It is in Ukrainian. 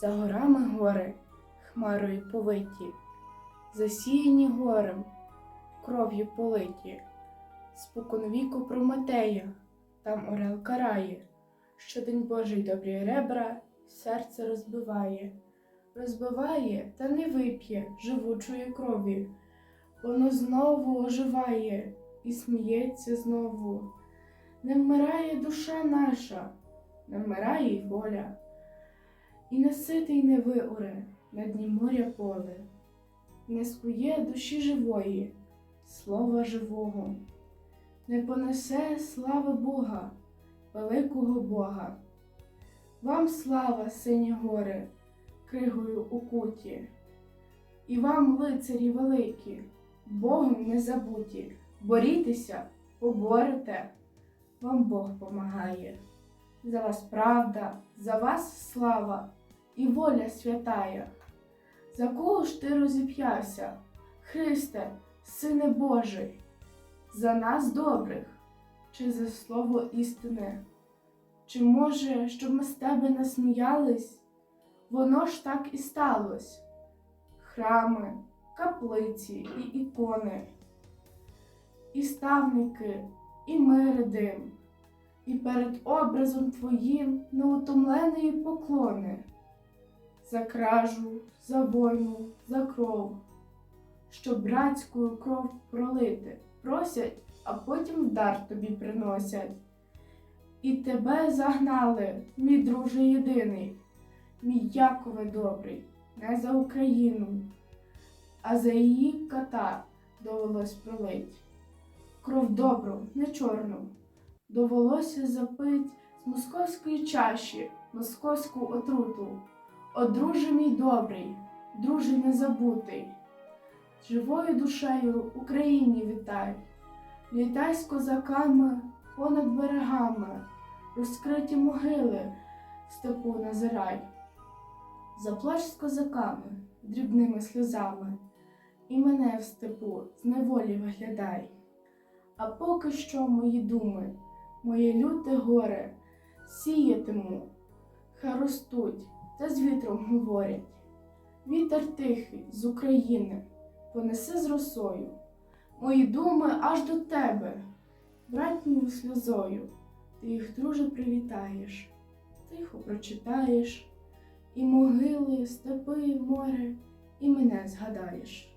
За горами гори, хмарою повиті, засіяні горем, кров'ю политі, споконвіку Прометея, там орел карає, щодень Божий добрі ребра, серце розбиває, розбиває та не вип'є живучої крові, воно знову оживає і сміється знову. Не вмирає душа наша, не вмирає й воля, і не ситий не виоре на дні моря поле, не скує душі живої, слова живого, не понесе слави Бога, великого Бога. Вам слава, сині гори, кригою укуті, і вам, лицарі великі, Богом не забуті, борітеся, поборете, вам Бог помагає. За вас правда, за вас слава і воля святая. За кого ж ти розіп'явся, Христе, Сине Божий? За нас добрих, чи за слово істини? Чи може, щоб ми з тебе насміялись? Воно ж так і сталось. Храми, каплиці і ікони, і ставники, і миридим, і перед образом твоїм неутомленої поклони, за кражу, за войну, за кров, що братською кров пролити, просять, а потім в дар тобі приносять. І тебе загнали, мій друже єдиний, мій Якове добрий, не за Україну, а за її ката довелось пролить. Кров добру, не чорну, довелося запить з московської чаші московську отруту. О, друже мій добрий, друже незабутий, живою душею Україні вітай, вітай з козаками понад берегами, розкриті могили в степу назирай. Заплач з козаками дрібними сльозами, і мене в степу з неволі виглядай. А поки що мої думи, моє люте горе, сіятиму, хай ростуть та з вітром говорять. Вітер тихий з України понесе з росою, мої думи аж до тебе, братньою сльозою, ти їх друже привітаєш, тихо прочитаєш, і могили, степи, море, і мене згадаєш.